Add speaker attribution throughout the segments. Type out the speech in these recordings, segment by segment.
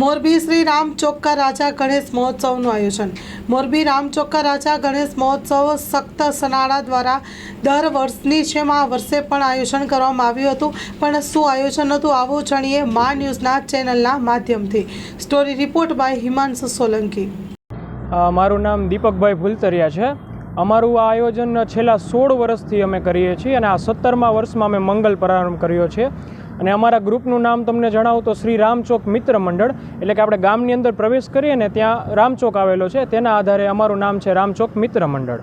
Speaker 1: મોરબી શ્રી રામ ચોક્કા રાજા ગણેશ મહોત્સવનું આયોજન. મોરબી રામ ચોક્કા રાજા ગણેશ મહોત્સવ સખ્ત સનાળા દ્વારા દર વર્ષની જેમ આ વર્ષે પણ આયોજન કરવામાં આવ્યું હતું. પણ શું આયોજન હતું આવું જાણીએ મા ન્યૂઝના ચેનલના માધ્યમથી. Story report by Himanshu Solanki.
Speaker 2: મારું નામ દીપકભાઈ ફૂલતરિયા છે. અમારું આ આયોજન છેલ્લા સોળ વર્ષથી અમે કરીએ છીએ અને આ સત્તરમા વર્ષમાં અમે મંગલ પ્રારંભ કર્યો છે. અને અમારા ગ્રુપનું નામ તમને જણાવું તો શ્રી રામચોક મિત્ર મંડળ, એટલે કે આપણે ગામની અંદર પ્રવેશ કરીએ ને ત્યાં રામચોક આવેલો છે, તેના આધારે અમારું નામ છે રામચોક મિત્ર મંડળ.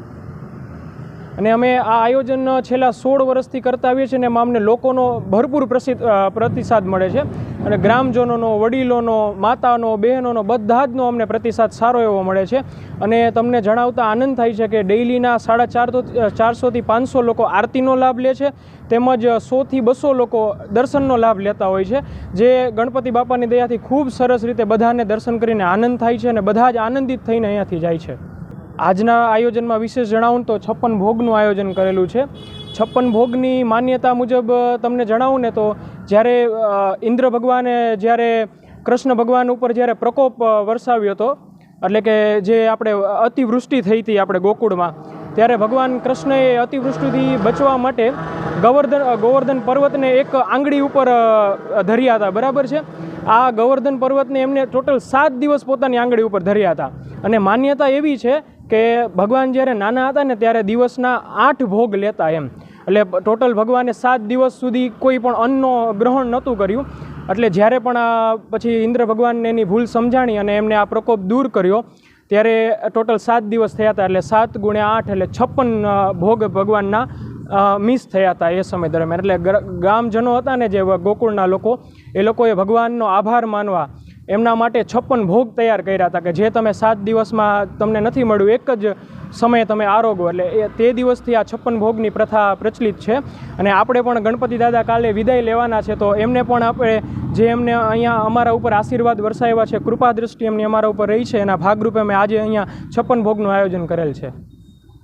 Speaker 2: અને અમે આ આયોજન છેલ્લા સોળ વર્ષથી કરતા આવીએ છીએ અને એમાં અમને લોકોનો ભરપૂર પ્રસિદ્ધ પ્રતિસાદ મળે છે. અને ગ્રામજનોનો, વડીલોનો, માતાનો, બહેનોનો બધા જનો અમને પ્રતિસાદ સારો એવો મળે છે. અને તમને જણાવતા આનંદ થાય છે કે ડેઇલીના સાડા ચારસો, ચારસોથી પાંચસો લોકો આરતીનો લાભ લે છે. તેમજ સોથી બસો લોકો દર્શનનો લાભ લેતા હોય છે. જે ગણપતિ બાપાની દયાથી ખૂબ સરસ રીતે બધાને દર્શન કરીને આનંદ થાય છે અને બધા જ આનંદિત થઈને અહીંયાથી જાય છે. આજના આયોજનમાં વિશેષ જણાવું તો છપ્પન ભોગનું આયોજન કરેલું છે. છપ્પન ભોગની માન્યતા મુજબ તમને જણાવું ને તો જ્યારે ઇન્દ્ર ભગવાને જ્યારે, કૃષ્ણ ભગવાન ઉપર જ્યારે પ્રકોપ વરસાવ્યો હતો, એટલે કે જે આપણે અતિવૃષ્ટિ થઈ હતી આપણે ગોકુળમાં, ત્યારે ભગવાન કૃષ્ણએ અતિવૃષ્ટિથી બચવા માટે ગોવર્ધન ગોવર્ધન પર્વતને એક આંગળી ઉપર ધર્યા હતા. બરાબર છે? આ ગોવર્ધન પર્વતને એમને ટોટલ સાત દિવસ પોતાની આંગળી ઉપર ધર્યા હતા. અને માન્યતા એવી છે કે ભગવાન જ્યારે નાના હતા ને ત્યારે દિવસના આઠ ભોગ લેતા એમ. એટલે ટોટલ ભગવાને સાત દિવસ સુધી કોઈ પણ અન્નનો ગ્રહણ નહોતું કર્યું. એટલે જ્યારે પણ આ પછી ઇન્દ્ર ભગવાનને એની ભૂલ સમજાણી અને એમને આ પ્રકોપ દૂર કર્યો, ત્યારે ટોટલ સાત દિવસ થયા હતા. એટલે સાત ગુણ્યા આઠ એટલે છપ્પન ભોગ ભગવાનના મિસ થયા હતા એ સમય દરમિયાન. એટલે ગ્રામજનો હતા ને જે ગોકુળના લોકો, એ લોકોએ ભગવાનનો આભાર માનવા એમના માટે છપ્પન ભોગ તૈયાર કર્યા હતા કે જે તમે સાત દિવસમાં તમને નથી મળ્યું, એક જ સમયે તમે આરોગો. એટલે એ તે દિવસથી આ છપ્પન ભોગની પ્રથા પ્રચલિત છે. અને આપણે પણ ગણપતિ દાદા કાલે વિદાય લેવાના છે, તો એમને પણ આપણે જે એમને અહીંયા અમારા ઉપર આશીર્વાદ વરસાવ્યા છે કૃપા દ્રષ્ટિ એમની અમારા ઉપર રહી છે. એના ભાગરૂપે અમે આજે અહીંયા છપ્પન ભોગનું આયોજન કરેલ છે.